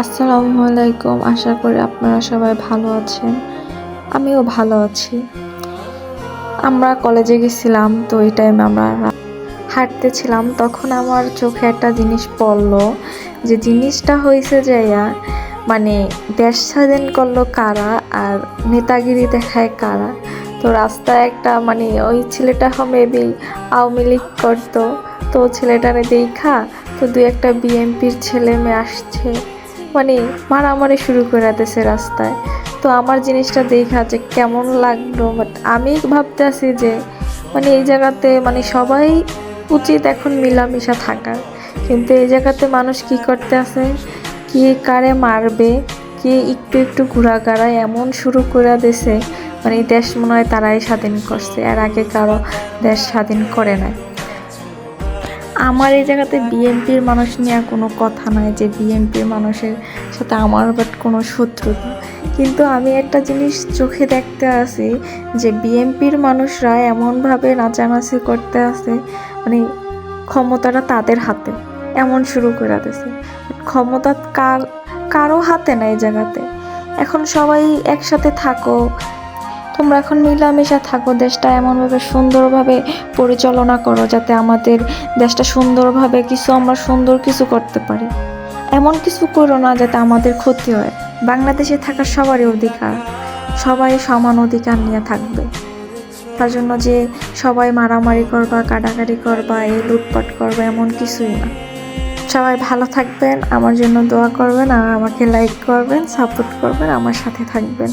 আসসালামু আলাইকুম। আশা করি আপনারা সবাই ভালো আছেন। আমিও ভালো আছি। আমরা কলেজে গেছিলাম তো এই টাইমে আমরা হাঁটতেছিলাম। তখন আমার চোখে একটা জিনিস পড়ল যে জিনিসটা হয়েছে যে ইয়া, মানে দেশ স্বাধীন করল কারা আর নেতাগিরি দেখায় কারা। তো রাস্তায় একটা মানে ওই ছেলেটা মেবি আওয়ামী লীগ করতো। তো ছেলেটারে দেখা তো দুই একটা বিএমপির ছেলে মেয়ে আসছে। মানে মারামারি শুরু করে দিয়েছে রাস্তায়। তো আমার জিনিসটা দেখা যে কেমন লাগল বাট আমি ভাবতে আছি যে মানে এই জায়গাতে মানে সবাই উচিত এখন মিলামিশা থাকার। কিন্তু এই জায়গাতে মানুষ কি করতে আছে? কে কারে মারবে? কে একটু একটু ঘোরাঘাড়ায় এমন শুরু করে দিছে মানে দেশ মনে হয় তারাই স্বাধীন করছে। এর আগে কারও দেশ স্বাধীন করে নাই। আমার এই জায়গাতে বিএনপির মানুষ নিয়ে কোনো কথা নাই যে বিএনপির মানুষের সাথে আমার বাট কোনো শত্রুতা কিন্তু আমি একটা জিনিস চোখে দেখতে আসি যে বিএনপির মানুষরা এমনভাবে নাচানাচি করতে আছে মানে ক্ষমতাটা তাদের হাতে, এমন শুরু করে দিয়েছে। ক্ষমতা কার, কারও হাতে না এই জায়গাতে। এখন সবাই একসাথে থাকো তোমরা এখন মিলামিশা থাকো, দেশটা এমনভাবে সুন্দরভাবে পরিচালনা করো যাতে আমাদের দেশটা সুন্দরভাবে কিছু, আমরা সুন্দর কিছু করতে পারি। এমন কিছু করো না যাতে আমাদের ক্ষতি হয়। বাংলাদেশে থাকার সবারই অধিকার, সবাই সমান অধিকার নিয়ে থাকবে। তার জন্য যে সবাই মারামারি করবা, কাটাকাটি করবা, এই লুটপাট করবা, এমন কিছুই না। সবাই ভালো থাকবেন, আমার জন্য দোয়া করবেন আর আমাকে লাইক করবেন সাপোর্ট করবেন, আমার সাথে থাকবেন।